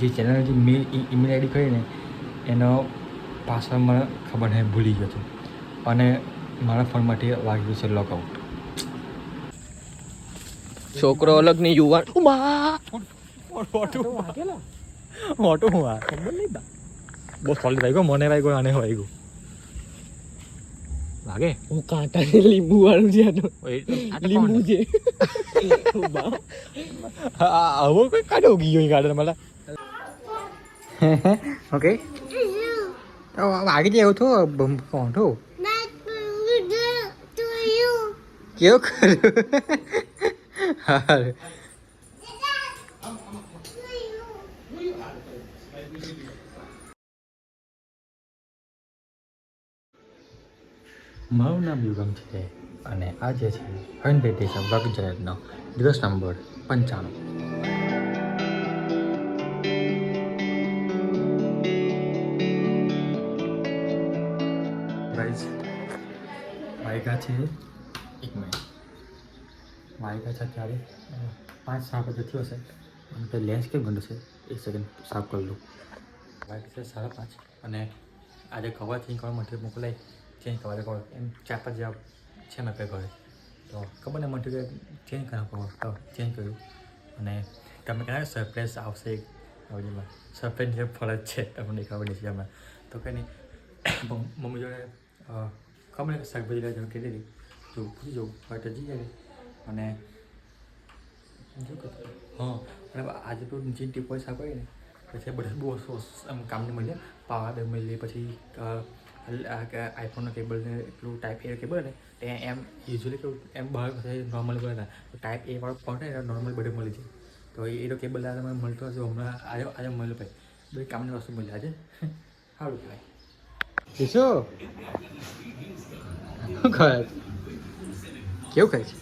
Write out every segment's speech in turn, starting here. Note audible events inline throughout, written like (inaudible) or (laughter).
જે ચેનલ જે મેલ email ID કરી ને એનો પાસવર્ડ મને ખબર નહીં ભૂલી ગયો છે અને મારા ફોનમાંથી વાગ્યું છે લોકઆઉટ છોકરો અલગ ને યુવાન મોટું હું આ બહુ સોલિડ વાગ્યો મને વાગ્યો આને વાગ્યો લાગે હું કાંટા ને લીંબુ વાળું છે. લીંબુ છે. આવો કોઈ કાઢો ગયો ગાર્ડન મારા ઓકે વાગી જાય એવું તો કોણ તો કેવું કર્યું હા મારું નામ યુગમ છે અને આજે છે હંડ્રેડ ઓફ વર્ક દિવસ નંબર પંચાણું છે? એક મિનિટ મારી પાસે ત્યારે પાંચ સાત વાગે થયો હશે અને તે લેન્સ કેમ ગંડો છે? એક સેકન્ડ સાફ કરી લઉં. મારી છે સાડા પાંચ. અને આજે કવર ચેન્જ કરવા માટે મોકલાય. ચેન્જ કરવા કવર એમ ચાર પાંચ જવાબ છે મેં પે ઘરે તો ખબર ને મટી ચેન્જ કરવા કવર તો ચેન્જ કર્યું. અને તમે કહેવાય સરપ્રાઈઝ આવશે. એક આવડીમાં સરપ્રાઈઝ જે ફરજ છે. તમને ખબર છે હમણાં તો કંઈ નહીં. (coughs) મમ્મી જોડે ખબર શાકભાજી લેવા કીધી હતી તો પૂછી જવું જઈ આવી અને જો કે હા આજે તો જે ટીપો શાક હોય ને, પછી બધા બહુ આમ કામની મળીએ પાવર બેંક મળીએ પછી આઈફોનનો કેબલ ને એટલું ટાઈપ એ કેબલ ને, તે એમ યુઝ્યુઅલી કેવું, એમ બહાર નોર્મલ બધા ને તો ટાઈપ એ વાળો ફોન ને નોર્મલ બધે મળી જાય. તો એ તો કેબલ આ મને મળતો હશે હમણાં આજે આજે મળ્યો ભાઈ બધી કામની વસ્તુ મળી આજે. (laughs) સારું કહેવાય. શું કહે કેવું કહે છે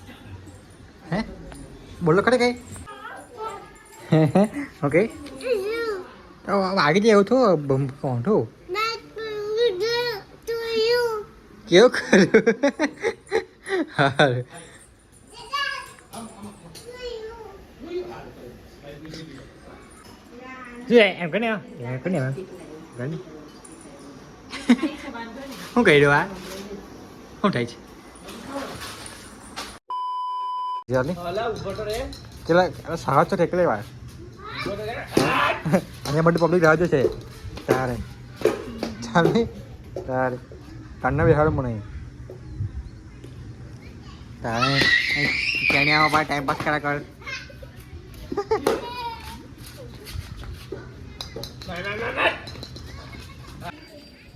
હે બોલો ખરે કઈ ઓકે આગળ એવું છું બમ કોણ છું કેવું કરું હારું Chứ em cái nào? Dạ, cái nào em? Cái nào? શું કહી રહ્યો આ શું થાય છે કેટલા સાચો છે કેટલી વાર અહીંયા મોટી પબ્લિક રાહ છે તારે ચાલે તારે કાનના બેહાડ મને તારે કેણિયામાં પણ ટાઈમ પાસ કરા કર ના ના ના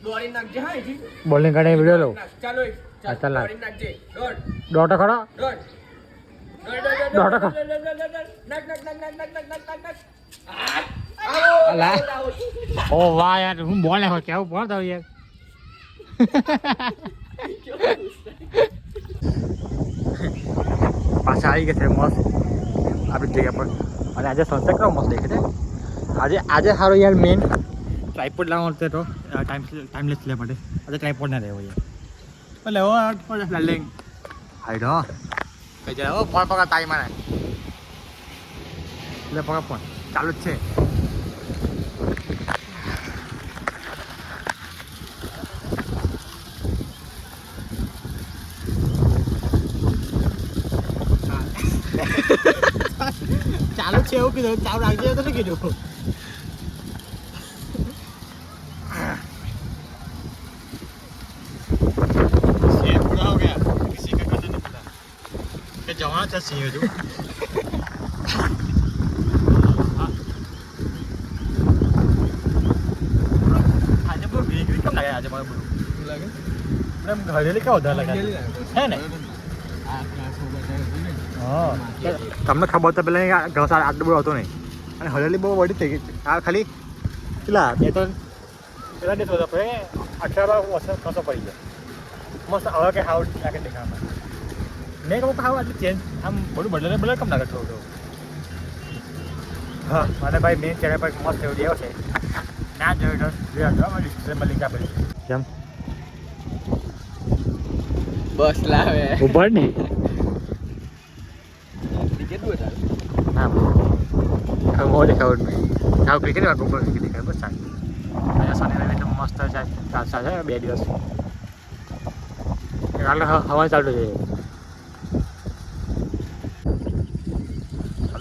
દોડી નાખજે હા અહીંથી. બોલિંગ કાઢે વિડિયો લો ચાલો. હા, ચાલ. દોડી નાખજે દોડ દોડ દોડ, દોડ, દોડ, દોડ. નાખ, નાખ, નાખ, નાખ, નાખ, નાખ, નાખ, નાખ. અલા. ઓ વાહ યાર હું બોલે હોય કેવું બોલ દઉં યાર પાછા આવી ગયા છે મસ્ત આપણી જગ્યા પર અને આજે સનસેટ કેવો મસ્ત દેખે છે આજે આજે સારું યાર મેન ಟ್ರೈಪೋಡ್ ಎಲ್ಲ ಮಾಡ್ತಿರೋ ಟೈಮ್ ಟೈಮ್ಲೆಸ್ ಲೇ ಮಾಡಿ ಅದೇ ಟ್ರೈಪೋಡ್ನೇ ಹೋಗಿ ಅಲ್ಲ ಓ ಅಲ್ಲೇ ಹೈಡೋ ಕೈಜಾ ಓ ಫೋನ್ ಪಕ್ಕ ತಾಯಿ ಮನೆ ಇಲ್ಲೇ ಪಕ್ಕ ಫೋನ್ ಚಾಲು છે ચાલુ છે એવું કીધું ચાલુ રાખજે તો કીધું કીધું જવાના છે સિંહ હજુ આજે બહુ ગ્રીન કેમ લાગે આજે મારું બધું એમ હળેલી કેવો વધારે લાગે હે ને હા તમને ખબર તો પેલા ઘઉં સાર આટલું બધું હતું નહીં અને હળેલી બહુ વડી થઈ ગઈ આ ખાલી કેટલા બે તો પેલા દિવસ હતા આપણે અઠાર વર્ષ કસો પડી ગયો મસ્ત હવે કે હાવ લાગે દેખાવામાં મેં કહું હાવ આટલું ચેન્જ આમ બધું બદલે બદલે કેમ લાગે થોડું થોડું હા. અને ભાઈ મેન ચેનલ પર મસ્ત એવું દેવો છે. ના જોયું તો. જોયા તો અમારી ડિસ્ક્રિપ્શનમાં લિંક આપેલી. કેમ? બસ લાવે. ઉભર ને કેટલું હતા હા બહુ દેખાવું નહીં. જાવ ક્રિકેટ વાર ગોબર ક્રિકેટ દેખાય બસ ચાલ. અહીંયા શનિ રવિ તો મસ્ત છે ચાલશે છે બે દિવસ. કાલે હ- હવા ચાલુ છે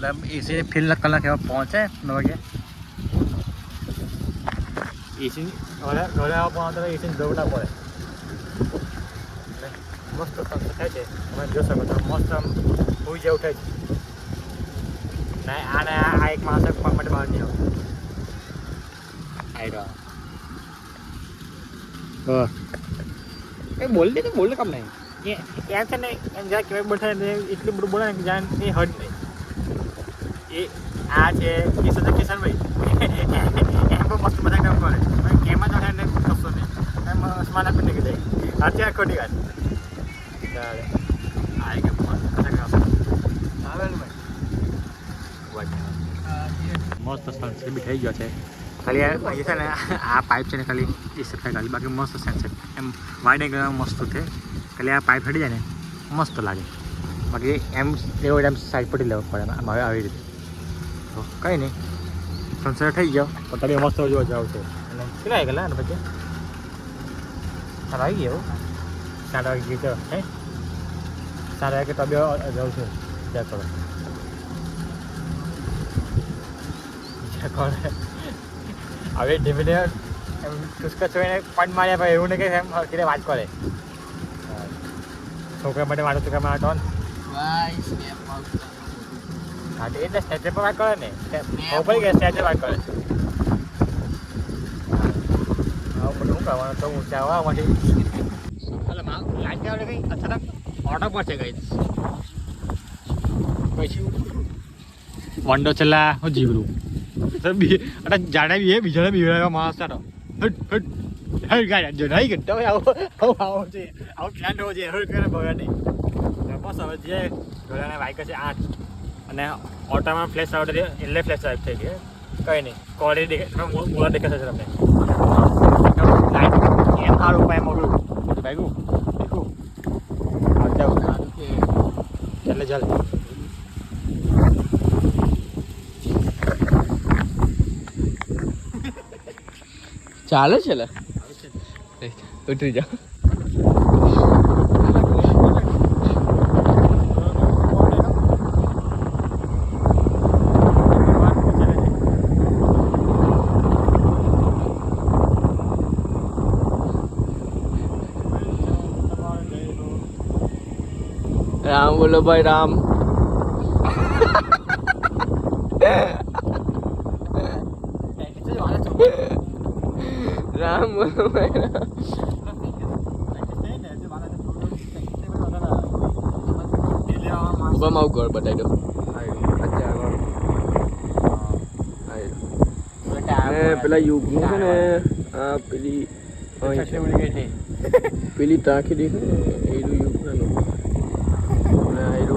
એસી ફિલ કલાક એવા પહોંચે નવ વાગે એસી ઘરે ઘરે આવવા પહોંચે તો એસી જરૂર ના પડે મસ્ત થાય છે તમે જોઈ શકો છો મસ્ત આમ હોઈ જેવું થાય છે ના આને આ એક માણસ માટે બહાર નહીં રહ્યો હા એ બોલ દે તો બોલ કામ નહીં એમ છે ને એમ જ્યાં કહેવાય બેઠા એટલું બધું બોલે ને જાણ એ હટ નહીં એ આ છે કિશન છે કિશનભાઈ. (laughs) એમ બહુ મસ્ત બધા કામ કરે પણ કેમાં તો એને કશો નહીં. એમ સ્માન આપી નીકળી જાય. અત્યારે ખોટી વાત. ચાલે. ગયો આવે મસ્ત સનસેટ બી થઈ ગયો છે. ખાલી આ એ છે ને આ પાઇપ છે ને ખાલી એ સફાઈ ખાલી. બાકી મસ્ત સનસેટ એમ વાઇડ એંગલ મસ્ત છે. ખાલી આ પાઇપ હટી જાય ને મસ્ત લાગે. બાકી એમ એવો એમ સાઈડ પટી લેવો પડે. આમ આવી રીતે. તો કંઈ નહીં. સનસેટ થઈ ગયો. પણ તમે મસ્ત જોવા જાવ છો. અને કેટલા વાગે ગયેલા ને પછી? સારા આવી ગયો સાત વાગે ગયો છો. હે? સાત વાગે તો બે જાઉં છું. વિચાર કરો હવે ધીમે એમ ટુસ્કા છોડીને પાંચ માર્યા ભાઈ એવું નહીં કે એમ હરખી વાત કરે. છોકરા માટે મારો છોકરા માટે હા એટલે સ્ટેચર પર વાત કરે ને. પડી કે સ્ટેચર વાત કરે હા શું કરવાનું, તો ઊંચા આવવા માટે એટલે લાઈટ આવે કંઈ? અચાનક ઓટો પર છે કંઈ. પછી વંડો છેલ્લા હું જીવરું. અને જાણે બી બીજાને બીવડાવ્યા માણસ તારો હટ હટ જો નહીં હવે આવો આવો છે. આવો પ્લાન હોવો છે, હટ કરે ભગવાન બસ, હવે જે ઘોડાને વાઇક છે, આઠ. અને ઓટામાં ફ્લેશ આવડે એટલે ફ્લેશ આવે થઈ ગઈ કંઈ નહીં. ક્વોલિટી દેખાય મોડા દેખાશે તમને. લાઈટ એમ સારું ઉપાય મોડું દેખું. એટલે ચાલ. ચાલે છે ઉતરી જા રામ બોલો ભાઈ રામ. રામ વલ્લભભાઈ ભાઈ રામ. ઉભામાં આવું ઘર બતાવી દો. પેલા યુગનું છે ને આ પેલી પેલી ટાંકી દેખાય ને એનું યુગનું અને એનું આ મારું આ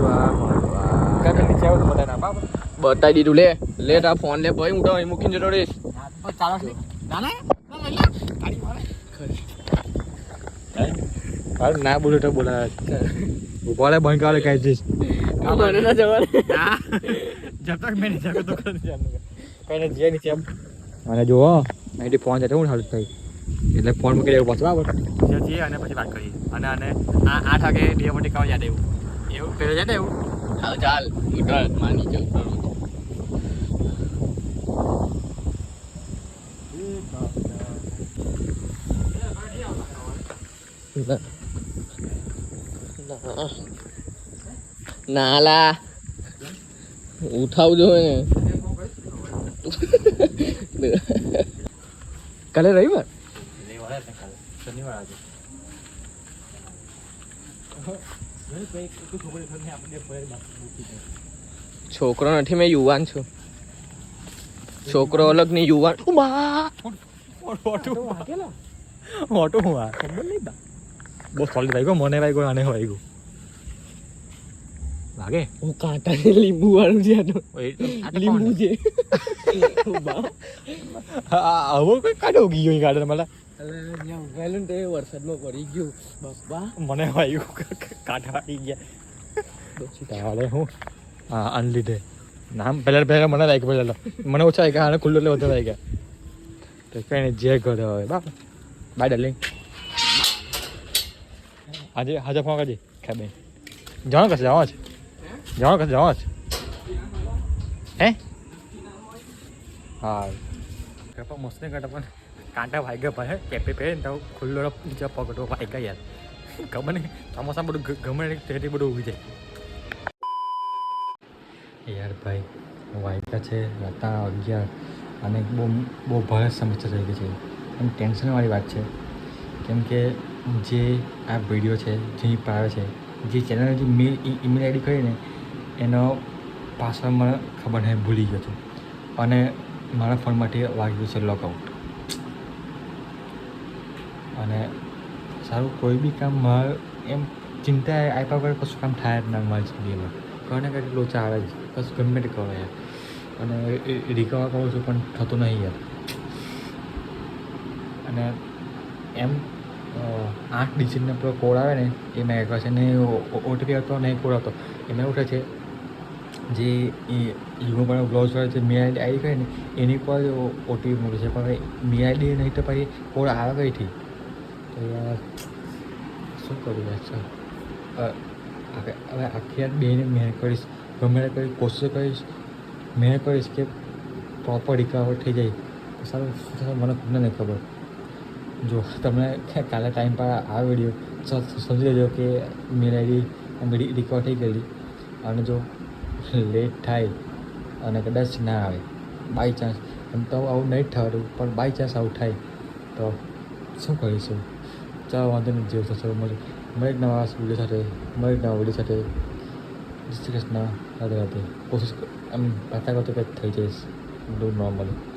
બતાવી દીધું લે. લે આ ફોન લે ભાઈ હું તો અહીં મૂકીને જતો રહીશ. ના બોલો તો બોલા બોલે બંધ કરે કઈ જઈશ જબ તક મેં નહીં જાગો તો કઈ જે નીચે એમ અને જુઓ અહીંથી ફોન જતો હું સારું થઈ. એટલે ફોન મૂકી દેવું પાછું બરાબર? જે જઈએ અને પછી વાત કરીએ. અને અને આ આઠ વાગે ડીએમટી કામ યાદ એવું એવું પહેલાં જાય ને એવું ચાલ ચાલ ઉઠાલ માની જાઉં નાલા ઉઠાવજો ને કાલે રવિવાર શનિવાર આજે છોકરો નથી મેં યુવાન છું. છોકરો અલગ નહીં યુવાન મોટું હું આ. બહુ સોલિડ વાગ્યો મને વાગ્યો આને વાગ્યો. લાગે હું કાંટા ને લીંબુ વાળું છે. લીંબુ છે. આવો કોઈ કાઢો ગયો ગાર્ડન मला ને તે વરસાદમાં પડી ગયું. બાપા મને વાયુ કાઢા આવી ગયા. તારે હું? હા અનલીધે નામ પહેલાં પહેલાં મને લાગ્યું પહેલાં મને ઓછા લાગ્યા આને ખુલ્લું એટલે વધારે ગયા તો કંઈ નહીં જે ઘરે હવે બા. બાય ડાર્લિંગ આજે હાજર ફોન કરજે ખાઈ જવાનું કશે જવાનું છે? જવાનું કશે જવાનું છે? હે? હા. કપા મસ્ત કાંટા પણ કાંટા વાગ્યા પાસે કેપે પહેરે ને તો ખુલ્લો નીચે પકડો વાગ્યા યાર. ખબર નહીં ચોમાસા બધું ગમે તેથી બધું ઉગી જાય. યાર ભાઈ વાગ્યા છે રતા અગિયાર અને બહુ બહુ ભારે સમસ્યા થઈ ગઈ છે. અને ટેન્શનવાળી વાત છે. કેમ કે જે આ વીડિયો છે, જે પાડે છે, જે ચેનલ જે મેલ ઈમેલ આઈડી કરીને એનો પાસવર્ડ મને ખબર નહીં, ભૂલી ગયો છું. અને મારા ફોનમાંથી વાગ્યું છે લોકઆઉટ અને સારું કોઈ બી કામ મારે એમ ચિંતા આપ્યા વગર કશું કામ થાય જ ના મારી જિંદગીમાં. કોઈને કંઈક લોચા આવે જ, કશું ગમે તે કહો યાર. અને રિકવર કરું છું પણ થતું નહીં યાર. અને એમ આઠ ડિજિટનો પેલો કોડ આવે ને, એ મેં કહે છે ને ઓટીપી હતો ને કોડ હતો એમાં એવું છે, જે એ યુગો પણ બ્લાઉઝ વાળા જે મી આઈડી ગઈ ને, એની પર ઓટીપી મૂકે છે. પણ મી આઈડી નહીં તો પછી કોડ આવે કઈથી તો શું કરું યાર હવે આખી યાર બેને મહેનત કરીશ, ગમે કરી કોશિશ કરીશ મહેનત કરીશ કે પ્રોપર રિકવર થઈ જાય. સારું શું થશે મને ખુદને નહીં ખબર. જો, તમને કાલે ટાઈમ પર આ વીડિયો સમજી લેજો કે મેલ આઈડી રિકવર થઈ ગયેલી. અને જો લેટ થાય અને કદાચ ના આવે બાય ચાન્સ એમ તો આવું નહીં જ થવાનું પણ બાય ચાન્સ આવું થાય. તો શું કરીશું? ચાલો વાંધો નહીં, જેવું થશે મળે મળે નવા વીડિયો સાથે મળે નવા વીડિયો સાથે જય શ્રી કૃષ્ણ રાધે રાધે કોશિશ એમ પાતા કરતો કંઈક થઈ જઈશ. Don't normally